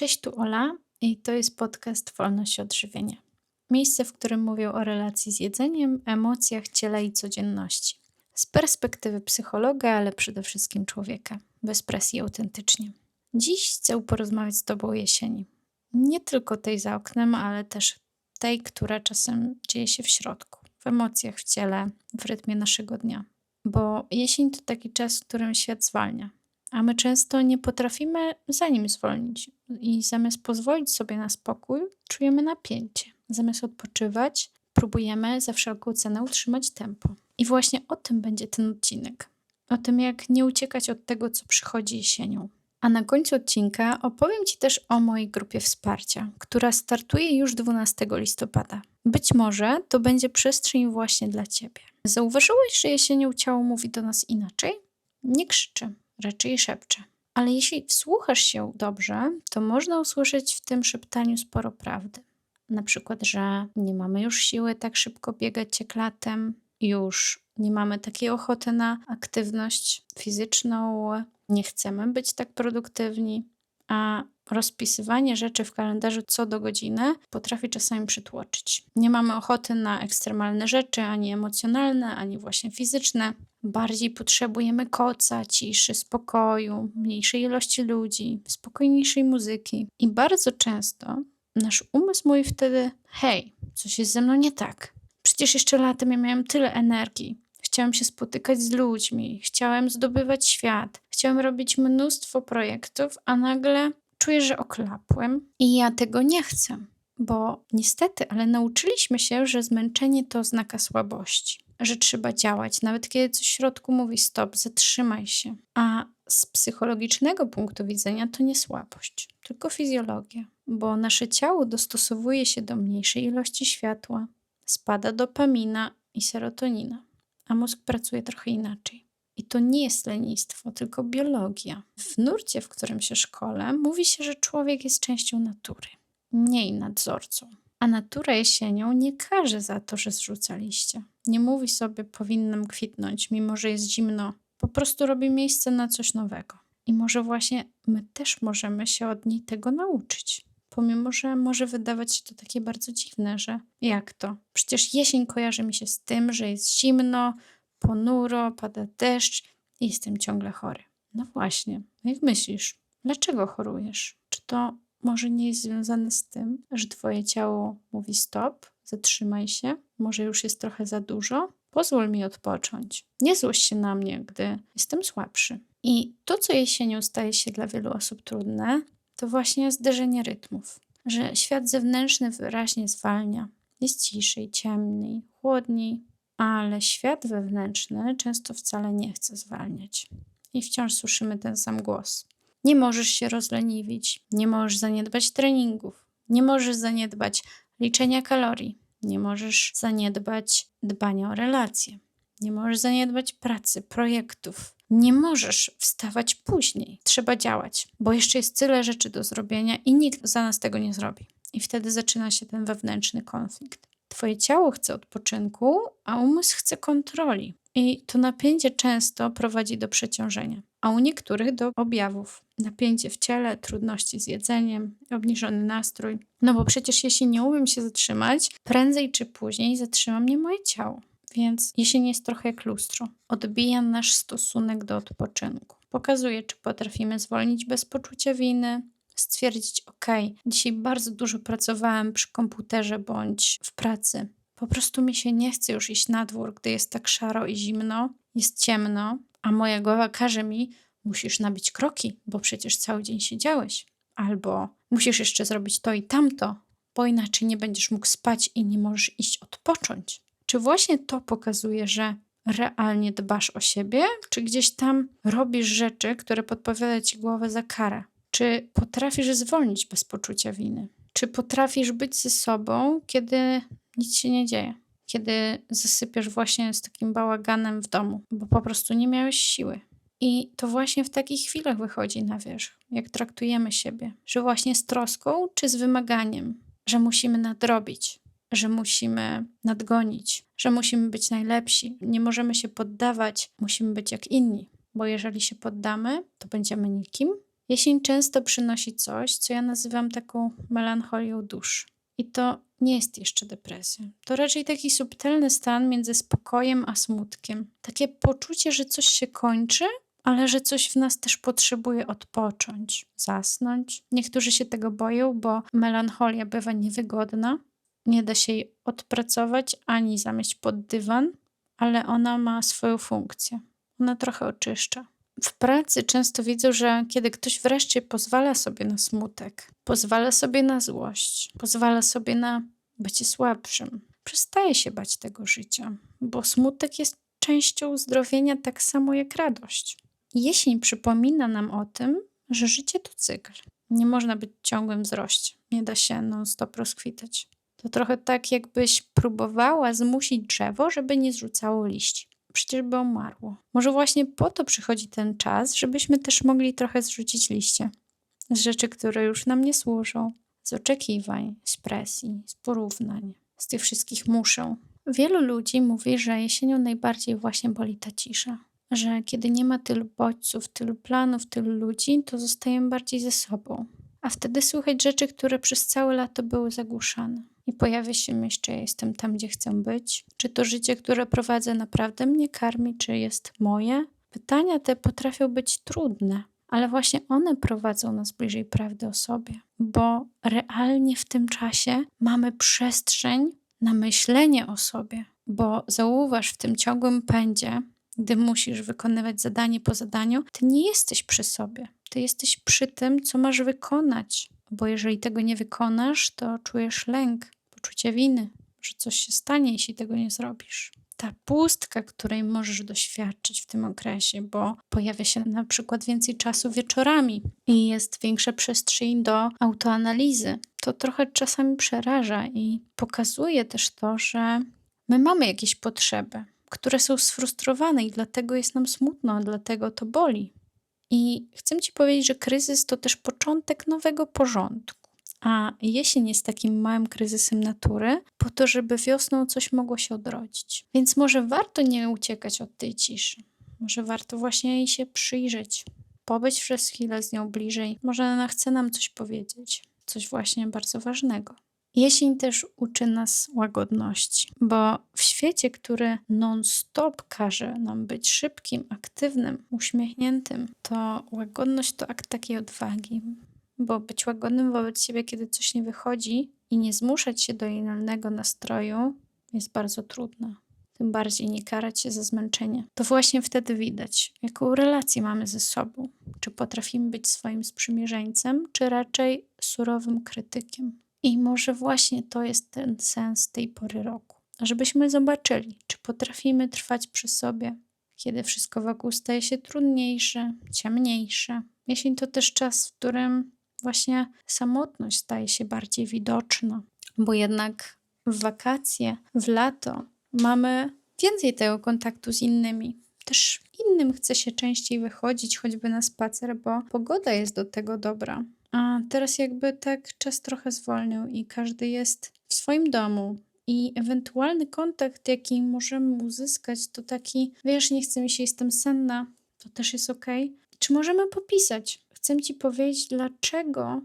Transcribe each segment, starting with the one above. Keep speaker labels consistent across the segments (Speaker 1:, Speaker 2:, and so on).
Speaker 1: Cześć, tu Ola i to jest podcast Wolność od żywienia. Miejsce, w którym mówię o relacji z jedzeniem, emocjach, ciele i codzienności. Z perspektywy psychologa, ale przede wszystkim człowieka, bez presji autentycznie. Dziś chcę porozmawiać z Tobą o jesieni. Nie tylko tej za oknem, ale też tej, która czasem dzieje się w środku, w emocjach, w ciele, w rytmie naszego dnia. Bo jesień to taki czas, w którym świat zwalnia, a my często nie potrafimy za nim zwolnić i zamiast pozwolić sobie na spokój, czujemy napięcie. Zamiast odpoczywać, próbujemy za wszelką cenę utrzymać tempo. I właśnie o tym będzie ten odcinek. O tym, jak nie uciekać od tego, co przychodzi jesienią. A na końcu odcinka opowiem Ci też o mojej grupie wsparcia, która startuje już 12 listopada. Być może to będzie przestrzeń właśnie dla Ciebie. Zauważyłeś, że jesienią ciało mówi do nas inaczej? Nie krzyczy, raczej szepcze. Ale jeśli wsłuchasz się dobrze, to można usłyszeć w tym szeptaniu sporo prawdy. Na przykład, że nie mamy już siły tak szybko biegać cieklatem, już nie mamy takiej ochoty na aktywność fizyczną, nie chcemy być tak produktywni, a rozpisywanie rzeczy w kalendarzu co do godziny potrafi czasami przytłoczyć. Nie mamy ochoty na ekstremalne rzeczy, ani emocjonalne, ani właśnie fizyczne. Bardziej potrzebujemy koca, ciszy, spokoju, mniejszej ilości ludzi, spokojniejszej muzyki. I bardzo często nasz umysł mówi wtedy: hej, coś jest ze mną nie tak. Przecież jeszcze latem ja miałem tyle energii. Chciałem się spotykać z ludźmi, chciałem zdobywać świat, chciałem robić mnóstwo projektów, a nagle czuję, że oklapłem i ja tego nie chcę. Bo niestety, ale nauczyliśmy się, że zmęczenie to oznaka słabości, że trzeba działać, nawet kiedy coś w środku mówi stop, zatrzymaj się. A z psychologicznego punktu widzenia to nie słabość, tylko fizjologia, bo nasze ciało dostosowuje się do mniejszej ilości światła, spada dopamina i serotonina, a mózg pracuje trochę inaczej. I to nie jest lenistwo, tylko biologia. W nurcie, w którym się szkole, mówi się, że człowiek jest częścią natury, nie nadzorcą. A natura jesienią nie każe za to, że zrzuca liście. Nie mówi sobie, powinnam kwitnąć, mimo że jest zimno. Po prostu robi miejsce na coś nowego. I może właśnie my też możemy się od niej tego nauczyć. Pomimo, że może wydawać się to takie bardzo dziwne, że jak to? Przecież jesień kojarzy mi się z tym, że jest zimno, ponuro, pada deszcz i jestem ciągle chory. No właśnie, jak myślisz, dlaczego chorujesz? Czy to może nie jest związane z tym, że twoje ciało mówi stop, zatrzymaj się, może już jest trochę za dużo? Pozwól mi odpocząć. Nie złość się na mnie, gdy jestem słabszy. I to, co jesienią staje się dla wielu osób trudne, to właśnie zderzenie rytmów. Że świat zewnętrzny wyraźnie zwalnia. Jest ciszej, ciemniej, chłodniej, ale świat wewnętrzny często wcale nie chce zwalniać. I wciąż słyszymy ten sam głos. Nie możesz się rozleniwić, nie możesz zaniedbać treningów, nie możesz zaniedbać liczenia kalorii, nie możesz zaniedbać dbania o relacje, nie możesz zaniedbać pracy, projektów. Nie możesz wstawać później. Trzeba działać, bo jeszcze jest tyle rzeczy do zrobienia i nikt za nas tego nie zrobi. I wtedy zaczyna się ten wewnętrzny konflikt. Twoje ciało chce odpoczynku, a umysł chce kontroli. I to napięcie często prowadzi do przeciążenia, a u niektórych do objawów. Napięcie w ciele, trudności z jedzeniem, obniżony nastrój. No bo przecież jeśli nie umiem się zatrzymać, prędzej czy później zatrzyma mnie moje ciało. Więc jesień jest trochę jak lustro. Odbija nasz stosunek do odpoczynku. Pokazuje, czy potrafimy zwolnić bez poczucia winy, stwierdzić: OK, dzisiaj bardzo dużo pracowałem przy komputerze bądź w pracy. Po prostu mi się nie chce już iść na dwór, gdy jest tak szaro i zimno, jest ciemno, a moja głowa każe mi: musisz nabić kroki, bo przecież cały dzień siedziałeś. Albo musisz jeszcze zrobić to i tamto, bo inaczej nie będziesz mógł spać i nie możesz iść odpocząć. Czy właśnie to pokazuje, że realnie dbasz o siebie, czy gdzieś tam robisz rzeczy, które podpowiada ci głowę za karę? Czy potrafisz zwolnić bez poczucia winy? Czy potrafisz być ze sobą, kiedy nic się nie dzieje? Kiedy zasypiasz właśnie z takim bałaganem w domu, bo po prostu nie miałeś siły. I to właśnie w takich chwilach wychodzi na wierzch, jak traktujemy siebie, że właśnie z troską czy z wymaganiem, że musimy nadrobić, że musimy nadgonić, że musimy być najlepsi, nie możemy się poddawać, musimy być jak inni, bo jeżeli się poddamy, to będziemy nikim Jesień często przynosi coś, co ja nazywam taką melancholią duszy. I to nie jest jeszcze depresja. To raczej taki subtelny stan między spokojem a smutkiem. Takie poczucie, że coś się kończy, ale że coś w nas też potrzebuje odpocząć, zasnąć. Niektórzy się tego boją, bo melancholia bywa niewygodna. Nie da się jej odpracować ani zamieść pod dywan, ale ona ma swoją funkcję. Ona trochę oczyszcza. W pracy często widzę, że kiedy ktoś wreszcie pozwala sobie na smutek, pozwala sobie na złość, pozwala sobie na bycie słabszym, przestaje się bać tego życia, bo smutek jest częścią uzdrowienia tak samo jak radość. Jesień przypomina nam o tym, że życie to cykl. Nie można być ciągłym wzroście. Nie da się non-stop rozkwitać. To trochę tak, jakbyś próbowała zmusić drzewo, żeby nie zrzucało liści. Przecież by umarło. Może właśnie po to przychodzi ten czas, żebyśmy też mogli trochę zrzucić liście. Z rzeczy, które już nam nie służą. Z oczekiwań, z presji, z porównań, z tych wszystkich muszę. Wielu ludzi mówi, że jesienią najbardziej właśnie boli ta cisza że kiedy nie ma tylu bodźców, tylu planów, tylu ludzi, to zostajemy bardziej ze sobą. A wtedy słychać rzeczy, które przez całe lato były zagłuszane. I pojawia się ja jestem tam, gdzie chcę być, czy to życie, które prowadzę, naprawdę mnie karmi, czy jest moje. Pytania te potrafią być trudne, ale właśnie one prowadzą nas bliżej prawdy o sobie, bo realnie w tym czasie mamy przestrzeń na myślenie o sobie. Bo zauważ, w tym ciągłym pędzie gdy musisz wykonywać zadanie po zadaniu, ty nie jesteś przy sobie. Ty jesteś przy tym, co masz wykonać, bo jeżeli tego nie wykonasz, to czujesz lęk, poczucie winy, że coś się stanie, jeśli tego nie zrobisz. Ta pustka, której możesz doświadczyć w tym okresie, bo pojawia się na przykład więcej czasu wieczorami i jest większa przestrzeń do autoanalizy, to trochę czasami przeraża i pokazuje też to, że my mamy jakieś potrzeby, które są sfrustrowane i dlatego jest nam smutno, dlatego to boli. I chcę Ci powiedzieć, że kryzys to też początek nowego porządku. A jesień jest takim małym kryzysem natury, po to, żeby wiosną coś mogło się odrodzić. Więc może warto nie uciekać od tej ciszy. Może warto właśnie jej się przyjrzeć, pobyć przez chwilę z nią bliżej. Może ona chce nam coś powiedzieć, coś właśnie bardzo ważnego. Jesień też uczy nas łagodności, bo w świecie, który non-stop każe nam być szybkim, aktywnym, uśmiechniętym, to łagodność to akt takiej odwagi, bo być łagodnym wobec siebie, kiedy coś nie wychodzi i nie zmuszać się do innego nastroju, jest bardzo trudne. Tym bardziej nie karać się za zmęczenie. To właśnie wtedy widać, jaką relację mamy ze sobą. Czy potrafimy być swoim sprzymierzeńcem, czy raczej surowym krytykiem. I może właśnie to jest ten sens tej pory roku. Żebyśmy zobaczyli, czy potrafimy trwać przy sobie, kiedy wszystko wokół staje się trudniejsze, ciemniejsze. Jesień to też czas, w którym właśnie samotność staje się bardziej widoczna, bo jednak w wakacje, w lato mamy więcej tego kontaktu z innymi. Też innym chce się częściej wychodzić, choćby na spacer, bo pogoda jest do tego dobra. A teraz jakby tak czas trochę zwolnił i każdy jest w swoim domu. I ewentualny kontakt, jaki możemy uzyskać, to taki, wiesz, nie chcę mi się, jestem senna, to też jest ok. Czy możemy popisać? Chcę ci powiedzieć, dlaczego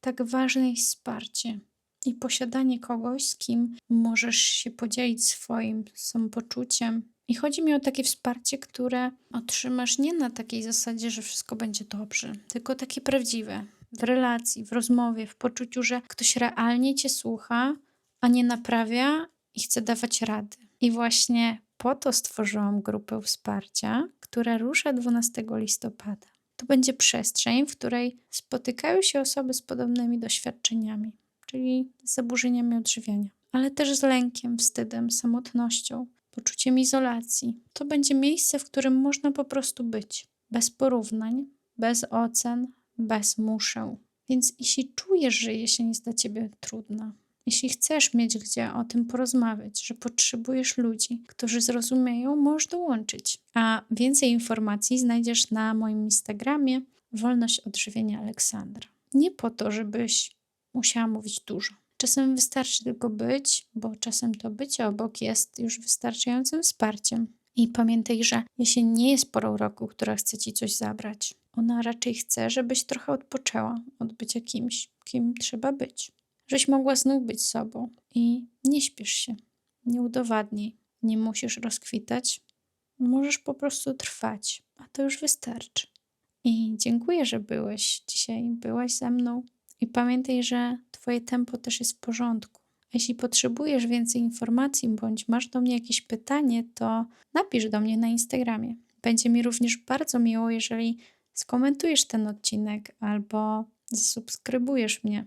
Speaker 1: tak ważne jest wsparcie i posiadanie kogoś, z kim możesz się podzielić swoim samopoczuciem. I chodzi mi o takie wsparcie, które otrzymasz nie na takiej zasadzie, że wszystko będzie dobrze, tylko takie prawdziwe, w relacji, w rozmowie, w poczuciu, że ktoś realnie cię słucha, a nie naprawia i chce dawać rady. I właśnie po to stworzyłam grupę wsparcia, która rusza 12 listopada. To będzie przestrzeń, w której spotykają się osoby z podobnymi doświadczeniami, czyli z zaburzeniami odżywiania, ale też z lękiem, wstydem, samotnością, poczuciem izolacji. To będzie miejsce, w którym można po prostu być, bez porównań, bez ocen, bez muszę. Więc jeśli czujesz, że jesień jest dla ciebie trudna, jeśli chcesz mieć gdzie o tym porozmawiać, że potrzebujesz ludzi, którzy zrozumieją, możesz dołączyć. A więcej informacji znajdziesz na moim Instagramie Wolność Odżywienia Aleksandra. Nie po to, żebyś musiała mówić dużo. Czasem wystarczy tylko być, bo czasem to bycie obok jest już wystarczającym wsparciem. I pamiętaj, że jesień nie jest porą roku, która chce ci coś zabrać. Ona raczej chce, żebyś trochę odpoczęła od bycia kimś, kim trzeba być. Żeś mogła znów być sobą i nie śpiesz się, nie udowadnij, nie musisz rozkwitać, możesz po prostu trwać, a to już wystarczy. I dziękuję, że byłeś dzisiaj, byłaś ze mną. I pamiętaj, że Twoje tempo też jest w porządku. Jeśli potrzebujesz więcej informacji bądź masz do mnie jakieś pytanie, to napisz do mnie na Instagramie. Będzie mi również bardzo miło, jeżeli skomentujesz ten odcinek albo zasubskrybujesz mnie.